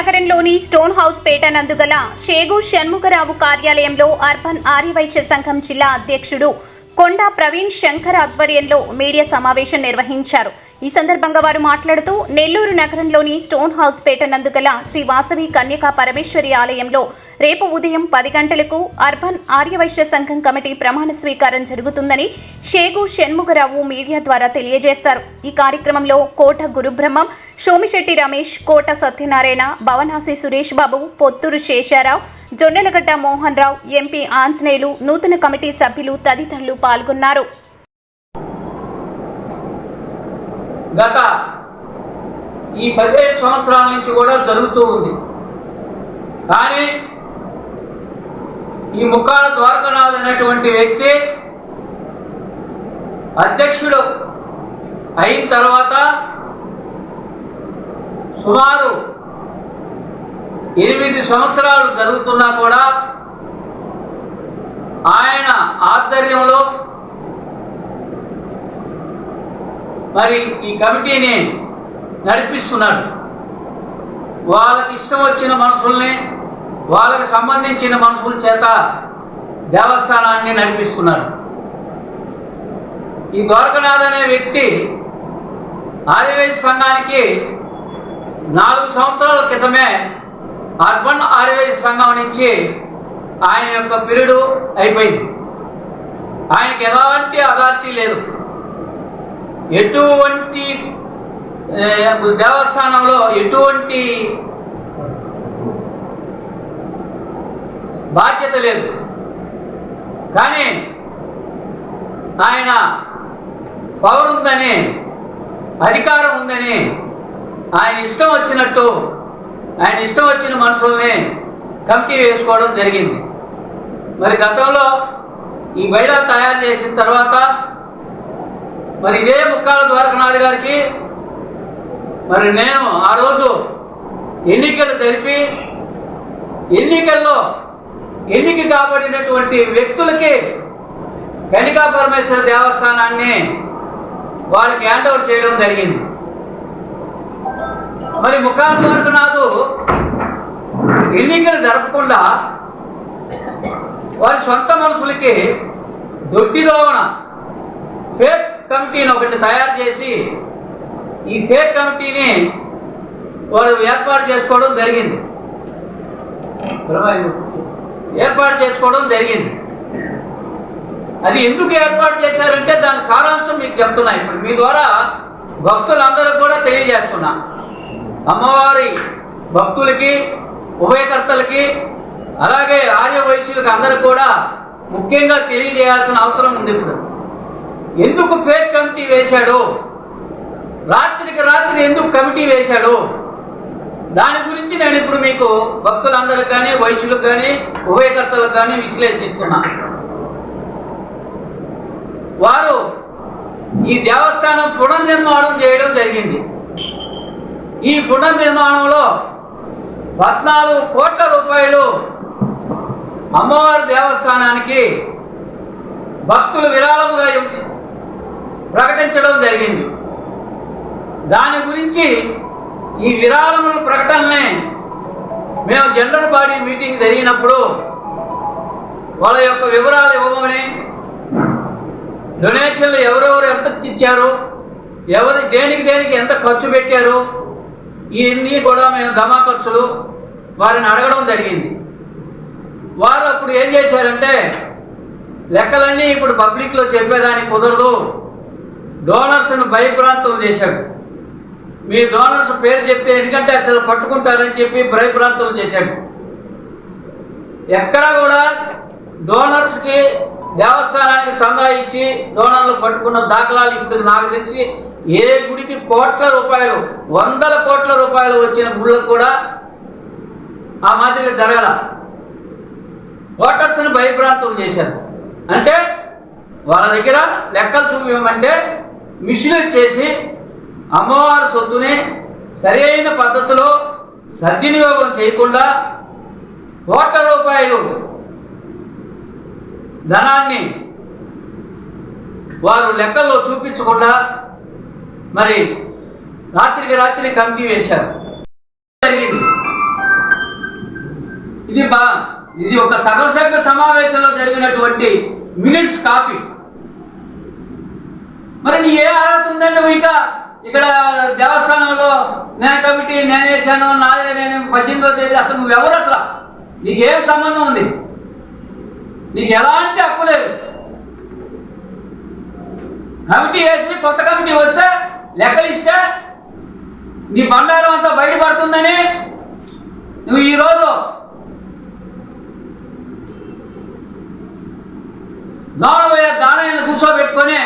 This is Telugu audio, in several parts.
నగరంలోని స్టోన్ హౌస్ పేట నందుగల షేగు షణ్ముఖరావు కార్యాలయంలో అర్బన్ ఆర్యవైశ్య సంఘం జిల్లా అధ్యక్షుడు కొండా ప్రవీణ్ శంకర్ ఆధ్వర్యంలో మీడియా సమావేశం నిర్వహించారు. ఈ సందర్భంగా వారు మాట్లాడుతూ నెల్లూరు నగరంలోని స్టోన్ హౌస్ పేట నందుగల శ్రీ వాసవి కన్యకా పరమేశ్వరి ఆలయంలో రేపు ఉదయం పది గంటలకు అర్బన్ ఆర్యవైశ్య సంఘం కమిటీ ప్రమాణ స్వీకారం జరుగుతుందని షేగు షణ్ముఖరావు మీడియా ద్వారా తెలియజేశారు ఈ కార్యక్రమంలో కోట గురుబ్రహ్మం సోమిశెట్టి రమేష్ కోట సత్యనారాయణ భవనాసి సురేష్ బాబు పొత్తూరు శేషారావు జొన్నలగడ్డ మోహన్ రావు ఎంపీ ఆంజనేయులు నూతన కమిటీ సభ్యులు తదితరులు పాల్గొన్నారు. గత ఈ పదిహేను సంవత్సరాల నుంచి కూడా జరుగుతూ ఉంది. కానీ ఈ ముఖాల ద్వారకనాథ్ అనేటువంటి వ్యక్తి అధ్యక్షుడు అయిన తర్వాత సుమారు ఎనిమిది సంవత్సరాలు జరుగుతున్నా కూడా ఆయన ఆధ్వర్యంలో మరి ఈ కమిటీని నడిపిస్తున్నాడు. వాళ్ళకి ఇష్టం వచ్చిన మనుషుల్ని వాళ్ళకి సంబంధించిన మనుషుల చేత దేవస్థానాన్ని నడిపిస్తున్నాడు. ఈ ద్వారకనాథ్ అనే వ్యక్తి ఆర్యవైశ్య సంఘానికి నాలుగు సంవత్సరాల క్రితమే అర్బన్ ఆర్యవైశ్య సంఘం నుంచి ఆయన యొక్క పీరియడ్ అయిపోయింది. ఆయనకి ఎలాంటి అథారిటీ లేదు. ఎటువంటి దేవస్థానంలో ఎటువంటి బాధ్యత లేదు. కానీ ఆయన పవర్ ఉందని అధికారం ఉందని ఆయన ఇష్టం వచ్చినట్టు ఆయన ఇష్టం వచ్చిన మనుషుల్ని కమిటీ వేసుకోవడం జరిగింది. మరి గతంలో ఈ బయట తయారు చేసిన తర్వాత మరి ఇదే ముక్కాల ద్వారకనాథ్ గారికి మరి నేను ఆ రోజు ఎన్నికలు జరిపి ఎన్నికల్లో ఎన్నిక కాబడినటువంటి వ్యక్తులకి కనికా పరమేశ్వర దేవస్థానాన్ని వాళ్ళకి హ్యాండ్ ఓవర్ చేయడం జరిగింది. మరి ముఖాల ద్వారకనాథు ఎన్నికలు జరపకుండా వారి సొంత మనుషులకి దొడ్డిదోవన ఫేక్ కమిటీని ఒకటి తయారు చేసి ఈ ఫేక్ కమిటీని వాళ్ళు ఏర్పాటు చేసుకోవడం జరిగింది. ఏర్పాటు చేసుకోవడం జరిగింది. అది ఎందుకు ఏర్పాటు చేశారంటే దాని సారాంశం మీకు చెప్తున్నా ఇప్పుడు. మీ ద్వారా భక్తులందరూ కూడా తెలియజేస్తున్నా. అమ్మవారి భక్తులకి ఉభయకర్తలకి అలాగే ఆర్య వైశ్యులకి అందరూ కూడా ముఖ్యంగా తెలియజేయాల్సిన అవసరం ఉంది ఇప్పుడు. ఎందుకు ఫేక్ కమిటీ వేశాడు? రాత్రికి రాత్రి ఎందుకు కమిటీ వేశాడు? దాని గురించి నేను ఇప్పుడు మీకు భక్తులందరికి కానీ వైశ్యులకు కానీ ఉభయకర్తలకు కానీ విశ్లేషిస్తున్నా వారు ఈ దేవస్థానం పునర్నిర్మాణం చేయడం జరిగింది. ఈ పునర్నిర్మాణంలో పద్నాలుగు కోట్ల రూపాయలు అమ్మవారి దేవస్థానానికి భక్తులు విరాళముగా ప్రకటించడం జరిగింది. దాని గురించి ఈ విరాళముల ప్రకటనని మేము జనరల్ బాడీ మీటింగ్ జరిగినప్పుడు వాళ్ళ యొక్క వివరాలు ఇవ్వమని డొనేషన్లు ఎవరెవరు ఎంత ఇచ్చారు ఎవరు దేనికి దేనికి ఎంత ఖర్చు పెట్టారు ఇవన్నీ కూడా మేము జమా ఖర్చులు వారిని అడగడం జరిగింది. వారు అప్పుడు ఏం చేశారంటే లెక్కలన్నీ ఇప్పుడు పబ్లిక్లో చెప్పేదానికి కుదరదు. డోనర్స్ను భయప్రాంతం చేశాడు మీ డోనర్స్ పేరు చెప్తే ఎందుకంటే అసలు పట్టుకుంటారని చెప్పి భయప్రాంతం చేశాడు ఎక్కడ కూడా డోనర్స్కి దేవస్థానానికి చందా ఇచ్చి డోనర్లు పట్టుకున్న దాఖలాలు ఇప్పుడు నాకు తెలిసి ఏ గుడికి కోట్ల రూపాయలు వందల కోట్ల రూపాయలు వచ్చిన గుళ్ళకు కూడా ఆ మాదిరిగా జరగల. ఓటర్స్ని భయప్రాంతం చేశారు. అంటే వాళ్ళ దగ్గర లెక్కలు చూపించమంటే మిషన్ చేసి అమ్మవారి సొత్తుని సరైన పద్ధతిలో సద్వినియోగం చేయకుండా కోట్ల రూపాయలు ధనాన్ని వారు లెక్కల్లో చూపించకుండా మరి రాత్రికి రాత్రి కమిటీ వేశారు. జరిగింది. ఇది బా ఇది ఒక సర్వసభ్య సమావేశంలో జరిగినటువంటి మినిట్స్ కాపీ. మరి నీ ఏ అర్హత ఉందండి నువ్వు ఇంకా ఇక్కడ దేవస్థానంలో నేను కమిటీ నేను వేసాను నాదే నేను పద్దెనిమిదో తేదీ అసలు నువ్వు ఎవరు అసలు? నీకేం సంబంధం ఉంది? నీకు ఎలాంటి హక్కు లేదు. కమిటీ వేసి కొత్త కమిటీ వస్తే లెక్కలు ఇస్తే నీ బండారం అంతా బయటపడుతుందని నువ్వు ఈరోజు దానవయ్య దానయ్యను కూర్చోబెట్టుకొని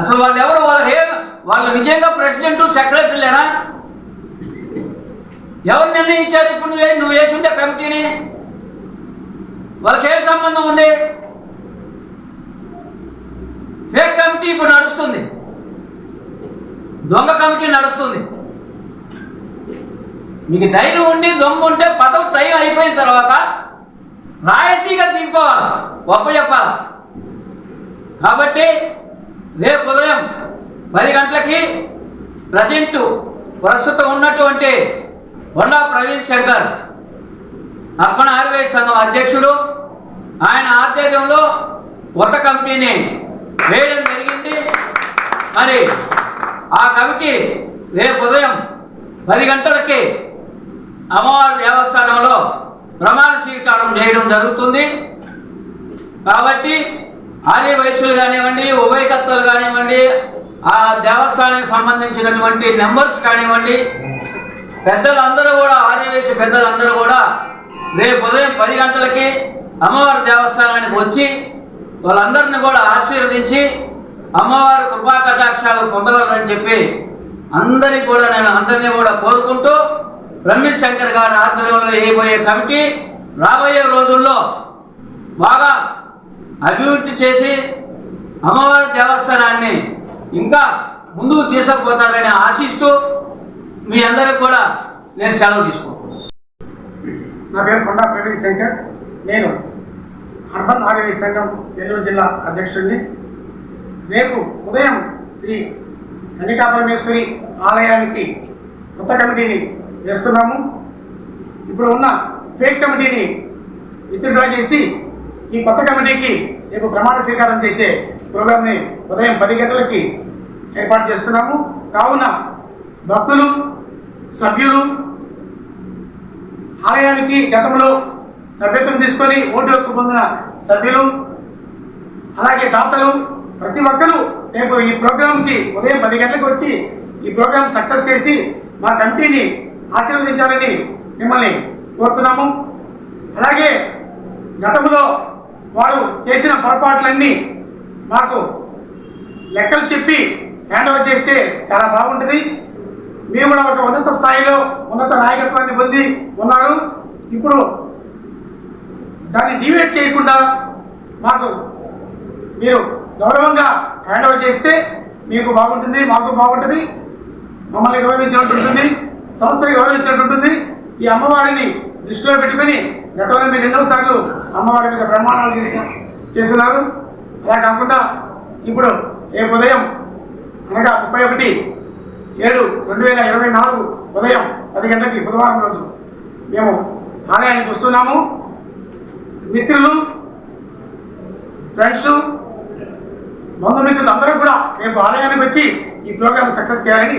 అసలు వాళ్ళు ఎవరు? వాళ్ళు ఏ వాళ్ళు నిజంగా ప్రెసిడెంట్ సెక్రటరీలేనా ఎవరు నిర్ణయించారు? ఇప్పుడు నువ్వే నువ్వు వేసుంటే కమిటీని? వాళ్ళకి ఏ సంబంధం ఉంది? ఫేక్ కమిటీ ఇప్పుడు నడుస్తుంది. దొంగ కమిటీ నడుస్తుంది. మీకు ధైర్యం ఉండి దొంగ ఉంటే పదవి టైం అయిపోయిన తర్వాత రాయల్టీగా తీసుకోవాలి. గొప్ప చెప్పాలి. కాబట్టి రేపు ఉదయం పది గంటలకి ప్రజెంట్ ప్రస్తుతం ఉన్నటువంటి వండా ప్రవీణ్ శంకర్ అర్పణ ఆర్వే సంఘం అధ్యక్షుడు. ఆయన ఆధ్వర్యంలో కొత్త కమిటీని వేయడం జరిగింది. మరి ఆ కమిటీ రేపు ఉదయం పది గంటలకి అమ్మవారి దేవస్థానంలో ప్రమాణ స్వీకారం చేయడం జరుగుతుంది. కాబట్టి ఆర్య వైశ్యులు కానివ్వండి ఉభయకర్తలు కానివ్వండి ఆ దేవస్థానానికి సంబంధించినటువంటి నెంబర్స్ కానివ్వండి పెద్దలందరూ కూడా ఆర్యవేశ పెద్దలందరూ కూడా రేపు ఉదయం పది గంటలకి అమ్మవారి దేవస్థానానికి వచ్చి వాళ్ళందరిని కూడా ఆశీర్వదించి అమ్మవారి కృపా కటాక్షాలు పొందగలరని చెప్పి అందరికీ కూడా నేను అందరినీ కూడా కోరుకుంటూ రమేష్ శంకర్ గారి ఆధ్వర్యంలో వేయబోయే కమిటీ రాబోయే రోజుల్లో బాగా అభివృద్ధి చేసి అమ్మవారి దేవస్థానాన్ని ఇంకా ముందుకు తీసుకుపోతారని ఆశిస్తూ మీ అందరికి కూడా నేను సెలవు తీసుకుంటాను నా పేరు కొండా ప్రవీణ్ శంకర్. నేను అర్బన్ ఆరోగ్య సంఘం నెల్లూరు జిల్లా అధ్యక్షుడిని. రేపు ఉదయం శ్రీ కన్నికా పరమేశ్వరి ఆలయానికి కొత్త కమిటీని వేస్తున్నాము. ఇప్పుడు ఉన్న ఫేక్ కమిటీని విత్డ్రా చేసి ఈ కొత్త కమిటీకి రేపు ప్రమాణ స్వీకారం చేసే ప్రోగ్రామ్ని ఉదయం పది గంటలకి ఏర్పాటు చేస్తున్నాము. కావున భక్తులు సభ్యులు ఆలయానికి గతంలో సభ్యత్వం తీసుకొని ఓటు హక్కు పొందిన సభ్యులు అలాగే దాతలు ప్రతి ఒక్కరూ రేపు ఈ ప్రోగ్రాంకి ఉదయం పది గంటలకు వచ్చి ఈ ప్రోగ్రాం సక్సెస్ చేసి మా కమిటీని ఆశీర్వదించాలని మిమ్మల్ని కోరుతున్నాము. అలాగే గతంలో వారు చేసిన పొరపాట్లన్నీ మాకు లెక్కలు చెప్పి హ్యాండ్ ఓవర్ చేస్తే చాలా బాగుంటుంది. మీరు కూడా ఒక ఉన్నత స్థాయిలో ఉన్నత నాయకత్వాన్ని పొంది ఉన్నారు. ఇప్పుడు దాన్ని డివేట్ చేయకుండా మాకు మీరు గౌరవంగా హ్యాండ్ ఓవర్ చేస్తే మీకు బాగుంటుంది మాకు బాగుంటుంది. మమ్మల్ని గౌరవించినట్టు ఉంటుంది. సంస్థని గౌరవించినట్టు ఉంటుంది. ఈ అమ్మవారిని దృష్టిలో పెట్టుకుని గతంలో మీరు ఎన్నోసార్లు అమ్మవారి మీద ప్రమాణాలు చేసిన చేస్తున్నారు. అలా కాకుండా ఇప్పుడు రేపు ఉదయం అనగా ముప్పై ఒకటి ఏడు రెండు వేల ఇరవై నాలుగు ఉదయం పది గంటలకి బుధవారం రోజు మేము ఆలయానికి వస్తున్నాము. మిత్రులు ఫ్రెండ్స్ బంధుమిత్రులు అందరూ కూడా రేపు ఆలయానికి వచ్చి ఈ ప్రోగ్రామ్ సక్సెస్ చేయాలని